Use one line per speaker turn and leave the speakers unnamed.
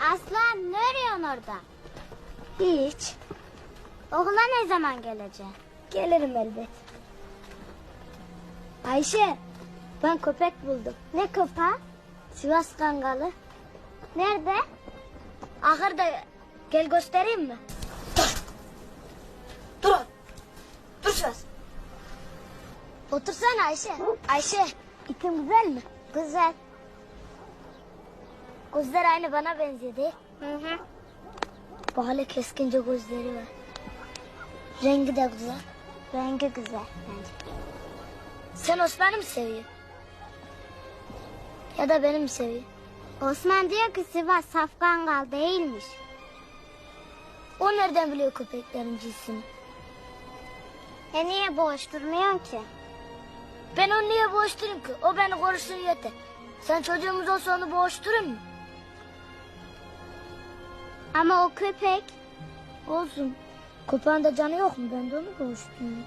Aslan ne arıyorsun orada?
Hiç.
Okula ne zaman geleceksin?
Gelirim elbet. Ayşe, ben köpek buldum.
Ne köpeği?
Sivas Kangalı.
Nerede?
Ahırda gel göstereyim mi? Dur. Dur Sivas. Otursana Ayşe. Ayşe, ipin güzel mi?
Güzel.
Gözler aynı bana değil.
Hı hı.
Bu hale keskince gözleri var. Rengi de güzel.
Rengi güzel bence.
Sen Osman'ı mı seviyorsun? Ya da beni mi seviyorsun?
Osman diyor ki Sivas Safkangal değilmiş.
O nereden biliyor köpeklerin cinsini?
E niye boş durmuyorsun ki?
Ben onu niye boğuşturayım ki? O beni korusun yeter. Sen çocuğumuz olsa onu boğuşturur mu?
Ama o köpek
Olsun. Köpeğin de canı yok mu? Ben de onu boğuşturuyorum.